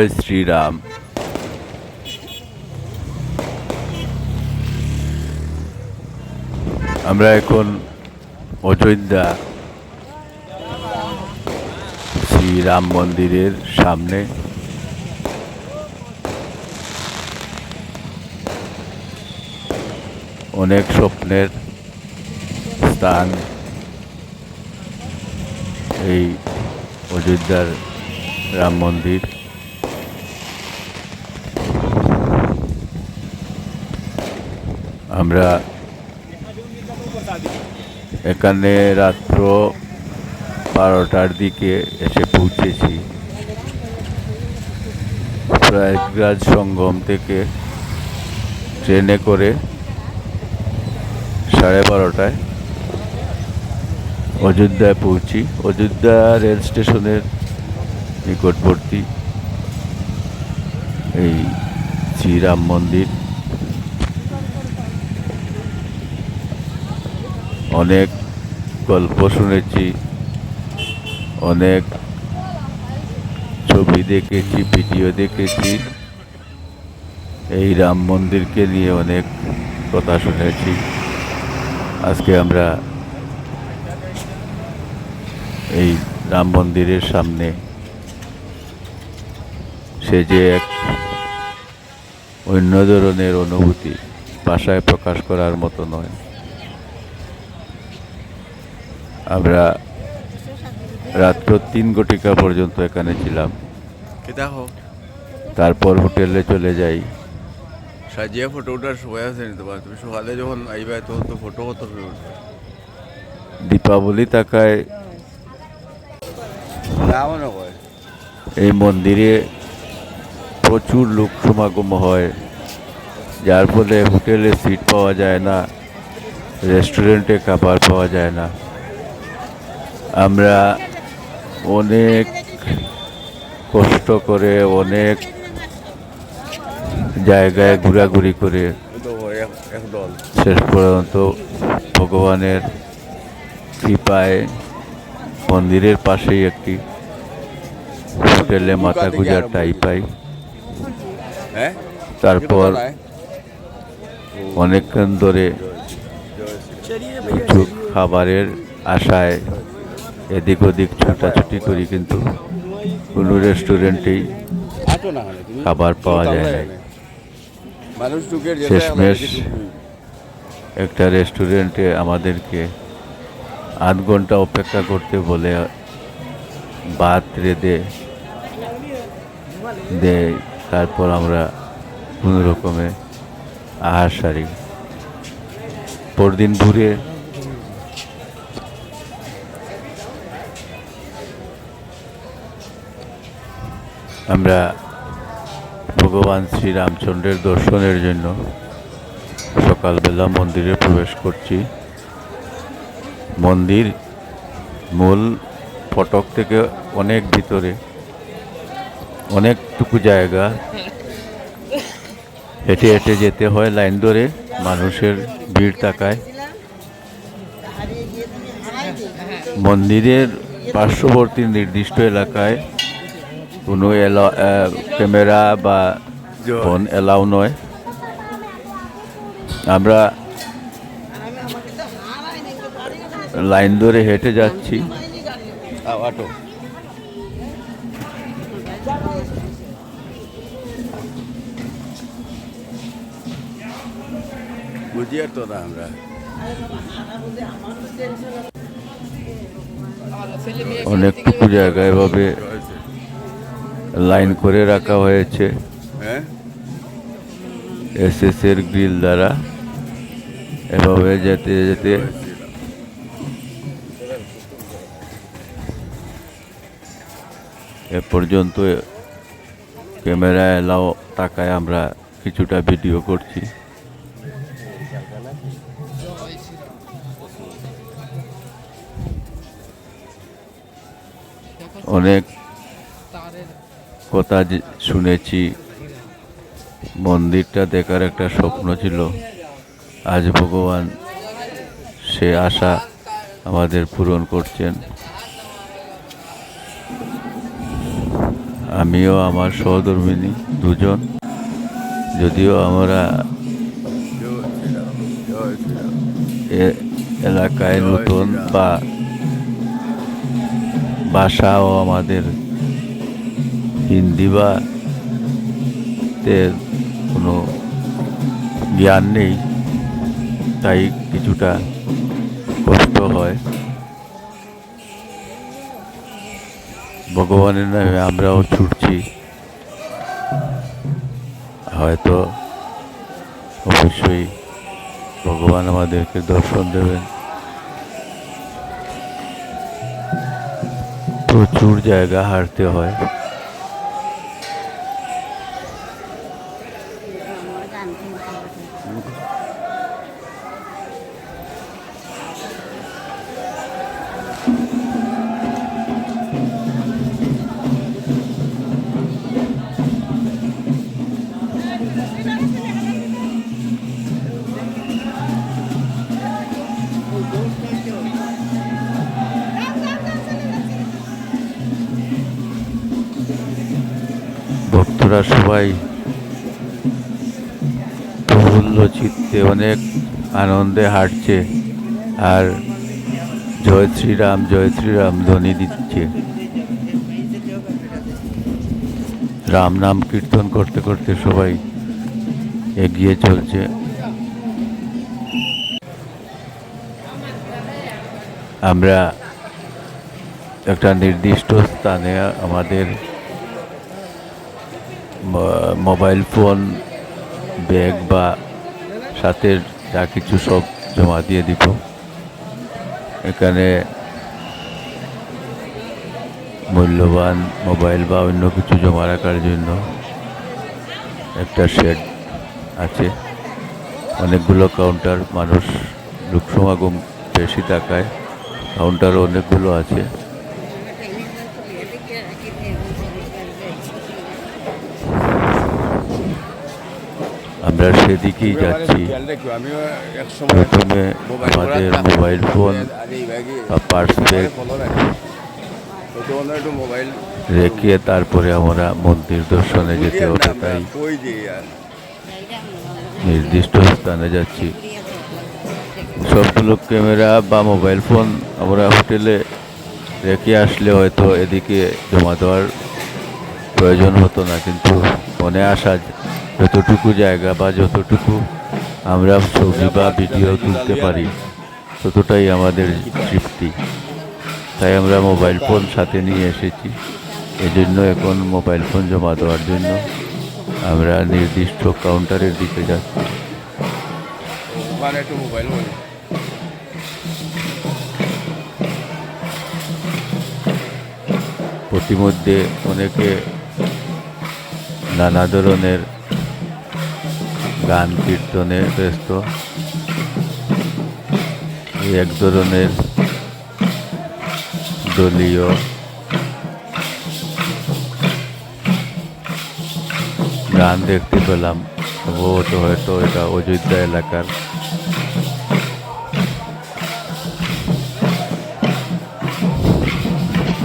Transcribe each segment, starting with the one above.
জয় শ্রীরাম। আমরা এখন অযোধ্যা শ্রীরাম মন্দিরের সামনে। অনেক স্বপ্নের স্থান এই অযোধ্যার রাম মন্দির। আমরা এখানে রাত্র বারোটার দিকে এসে পৌঁছেছি। প্রয়াগরাজ সঙ্গম থেকে ট্রেনে করে সাড়ে বারোটায় অযোধ্যায় পৌঁছি। অযোধ্যা রেল স্টেশনের নিকটবর্তী এই শ্রীরাম মন্দির। অনেক গল্প শুনেছি, অনেক ছবি দেখেছি, ভিডিও দেখেছি। এই রাম মন্দিরকে নিয়ে অনেক কথা শুনেছি। আজকে আমরা এই রাম মন্দিরের সামনে সে যে এক অন্য ধরনের অনুভূতি ভাষায় প্রকাশ করার মতো নয়। আমরা রাত্র তিন ঘটিকা পর্যন্ত এখানে ছিলাম। তারপর হোটেলে চলে যাই। সাজিয়া ফটো ওঠার সময় আছে নি তোমার? তুমি সকালে যখন আইবা তখন তো ফটো কত দীপাবলি থাকায় আমার কয় এই মন্দিরে প্রচুর লোক সমাগম হয়। যার ফলে হোটেলে সিট পাওয়া যায় না রেস্টুরেন্টে খাবার পাওয়া যায় না। আমরা অনেক কষ্ট করে অনেক জায়গায় ঘোরাঘুরি করে শেষ পর্যন্ত ভগবানের কৃপায় মন্দিরের পাশেই একটি হোটেলে মাথা গুজার টাই পাই। হ্যাঁ? তারপর অনেকক্ষণ ধরে কিছু খাবারের আশায় এদিক ওদিক ছুটাছুটি করি কিন্তু কোনো রেস্টুরেন্টেই খাবার পাওয়া যায় না। শেষমেশ একটা রেস্টুরেন্টে আমাদেরকে আধ ঘণ্টা অপেক্ষা করতে বলে, ভাত রেঁধে দেয়, তারপর আমরা কোনো রকমে আহার সারি। পরদিন ভোরে আমরা ভগবান শ্রীরামচন্দ্রের দর্শনের জন্য সকালবেলা মন্দিরে প্রবেশ করছি। মন্দির মূল ফটক থেকে অনেক ভিতরে, অনেকটুকু জায়গা। হেঁটে হেঁটে যেতে হয় লাইন ধরে, মানুষের ভিড় তাকায় মন্দিরের পার্শ্ববর্তী নির্দিষ্ট এলাকায় কোনো ক্যামেরা বা ফোন এলাও নয়। আমরা লাইন ধরে হেঁটে যাচ্ছি। তো না আমরা। অনেকটুকু জায়গা এভাবে লাইন করে রাখা হয়েছে। হ্যাঁ? এস এর গ্রিল দ্বারা। এভাবে যেতে যেতে এ পর্যন্ত ক্যামেরা এলাও টাকায় আমরা কিছুটা ভিডিও করছি। অনেক কথা শুনেছি, মন্দিরটা দেখার একটা স্বপ্ন ছিল। আজ ভগবান সে আশা আমাদের পূরণ করছেন। আমিও আমার সহধর্মিনী দুজন, যদিও আমরা এলাকায় নতুন বা ভাষাও আমাদের হিন্দি বা কোনো জ্ঞান নেই, তাই কিছুটা কষ্ট হয়। ভগবানের নামে আমরাও ছুটছি। হয়তো অবশ্যই ভগবান আমাদেরকে দর্শন দেবেন। প্রচুর জায়গা হারতে হয়। ভক্তরা সবাই প্রফুল্ল চিত্তে অনেক আনন্দে হাঁটছে আর জয় শ্রীরাম জয় শ্রীরাম ধ্বনি দিচ্ছে। রাম নাম কীর্তন করতে করতে সবাই এগিয়ে চলছে। আমরা একটা নির্দিষ্ট স্থানে আমাদের মোবাইল ফোন, ব্যাগ বা সাথে যা কিছু সব জমা দিয়ে দিব। এখানে মূল্যবান মোবাইল বা অন্য কিছু জমা রাখার জন্য একটা শেড আছে। অনেকগুলো কাউন্টার, মানুষ লোক সমাগম বেশি থাকায় কাউন্টার অনেকগুলো আছে। আমরা সেদিকেই যাচ্ছি। প্রথমে আমাদের মোবাইল ফোন বা পার্স ব্যাগ। রেখে তারপরে আমরা মন্দির দর্শনে যেতে হবে তাই নির্দিষ্ট স্থানে যাচ্ছি। সবগুলো ক্যামেরা বা মোবাইল ফোন আমরা হোটেলে রেখে আসলে হয়তো এদিকে জমা দেওয়ার প্রয়োজন হতো না কিন্তু মনে আসা যতটুকু জায়গা বা যতটুকু আমরা ছবি বা ভিডিও তুলতে পারি, ততটাই আমাদের তৃপ্তি। তাই আমরা মোবাইল ফোন সাথে নিয়ে এসেছি। এজন্য এখন মোবাইল ফোন জমা দেওয়ার জন্য আমরা নির্দিষ্ট কাউন্টারের দিকে যাচ্ছি। প্রতিমধ্যে অনেকে নানা ধরনের গান কীর্তনে ব্যস্ত এই এক ধরনের দলীয় গান দেখতে পেলাম সম্ভবত হয়তো এটা অযোধ্যা এলাকার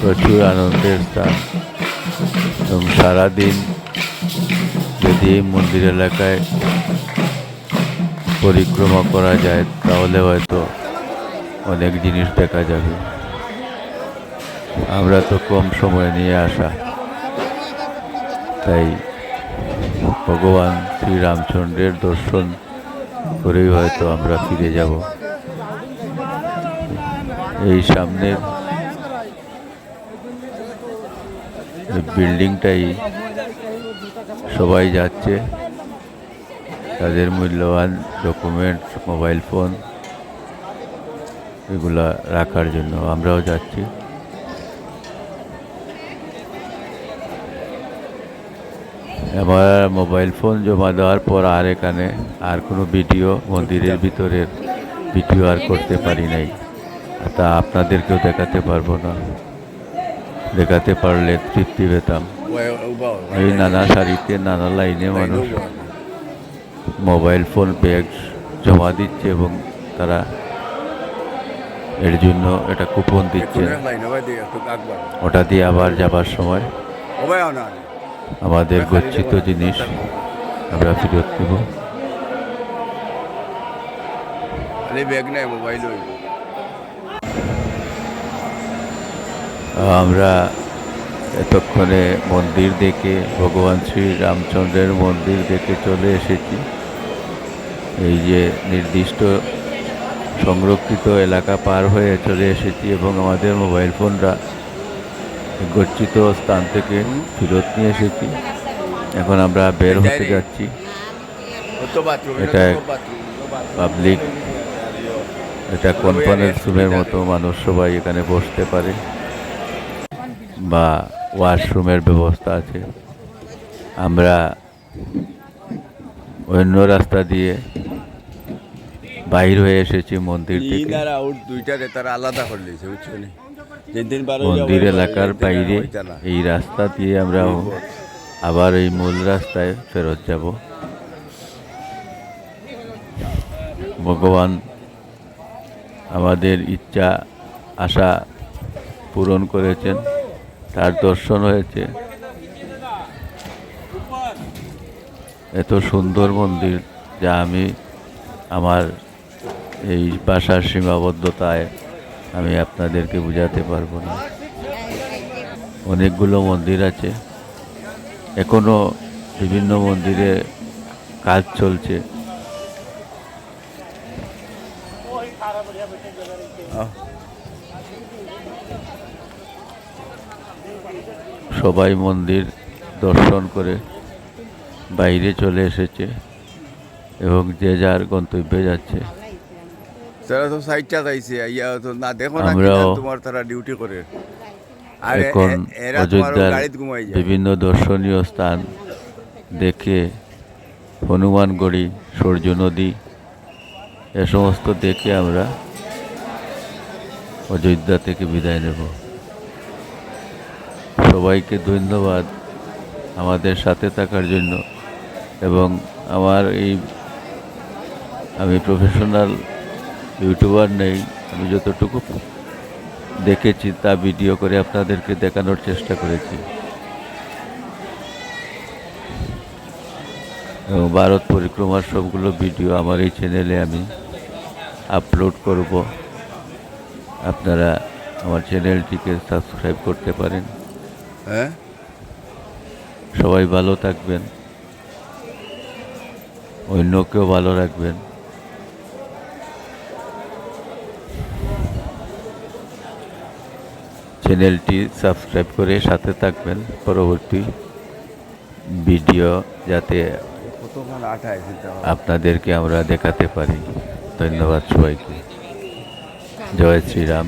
প্রচুর আনন্দের স্থান এবং সারাদিন যদি এই মন্দির এলাকায় পরিক্রমা করা যায়, তাহলে হয়তো অনেক জিনিস দেখা যাবে। আমরা তো কম সময় নিয়ে আসা। তাই ভগবান শ্রীরামচন্দ্রের দর্শন করেই হয়তো আমরা ফিরে যাব। এই সামনের এই বিল্ডিংটাই সবাই যাচ্ছে। তাদের মূল্যবান ডকুমেন্ট মোবাইল ফোন এগুলা রাখার জন্য আমরাও যাচ্ছি। আমার মোবাইল ফোন জমা দেওয়ার পর আর এখানে আর কোনো ভিডিও মন্দিরের ভিতরের ভিডিও আর করতে পারি নাই। তা আপনাদেরকেও দেখাতে পারব না। দেখাতে পারলে তৃপ্তি পেতাম। এই নানা শাড়িতে নানা লাইনে মানুষ। মোবাইল ফোন ব্যাগ জমা দিচ্ছে এবং তারা এর জন্য এটা কুপন দিচ্ছে। ওটা দিয়ে আবার যাবার সময়। আমাদের গচ্ছিত জিনিস। আমরা ফেরত দেব আমরা এতক্ষণে মন্দির দেখে ভগবান শ্রী রামচন্দ্রের মন্দির দেখে চলে এসেছি। এই যে নির্দিষ্ট সংরক্ষিত এলাকা পার হয়ে চলে এসেছি এবং আমাদের মোবাইল ফোনরা গচ্ছিত স্থান থেকে ফেরত নিয়ে এসেছি। এখন আমরা বের হতে যাচ্ছি। এটা পাবলিক। এটা কনফারেন্স রুমের মতো মানুষ সবাই এখানে বসতে পারে বা ওয়াশরুমের ব্যবস্থা আছে। আমরা অন্য রাস্তা দিয়ে বাইর হয়ে এসেছি মন্দির থেকে। আর আউট দুইটারে তারা আলাদা করে দিয়েছে যেদিন মন্দির এলাকার বাইরে এই রাস্তা দিয়ে আমরা আবার এই মূল রাস্তায় ফেরত যাব। ভগবান আমাদের ইচ্ছা আশা পূরণ করেছেন তার দর্শন হয়েছে। এত সুন্দর মন্দির যা আমি আমার এই বাসার সীমাবদ্ধতায় আমি আপনাদেরকে বোঝাতে পারব না। অনেকগুলো মন্দির আছে। এখনও বিভিন্ন মন্দিরে কাজ চলছে। সবাই মন্দির দর্শন করে বাইরে চলে এসেছে এবং যে যার গন্তব্যে যাচ্ছে। তারা তো সাইডটা যাইছে ইয়া তো না দেখো না তোমার তারা ডিউটি করে। আর এখন অযোধ্যার বিভিন্ন দর্শনীয় স্থান দেখে হনুমানগড়ি সূর্য নদী এ সমস্ত দেখে আমরা অযোধ্যা থেকে বিদায় নেব। সবাইকে ধন্যবাদ আমাদের সাথে থাকার জন্য এবং আমার এই আমি প্রফেশনাল ইউটিউবার নেই আমি যতটুকু দেখেছি তা ভিডিও করে আপনাদেরকে দেখানোর চেষ্টা করেছি। এবং ভারত পরিক্রমার সবগুলো ভিডিও আমার এই চ্যানেলে আমি আপলোড করব। আপনারা আমার চ্যানেলটিকে সাবস্ক্রাইব করতে পারেন। হ্যাঁ? সবাই ভালো থাকবেন। অন্যকেও ভালো রাখবেন। চ্যানেলটি সাবস্ক্রাইব করে সাথে থাকবেন। পরবর্তী ভিডিও যাতে। আপনাদেরকে আমরা দেখাতে পারি। ধন্যবাদ সবাইকে। জয় শ্রীরাম।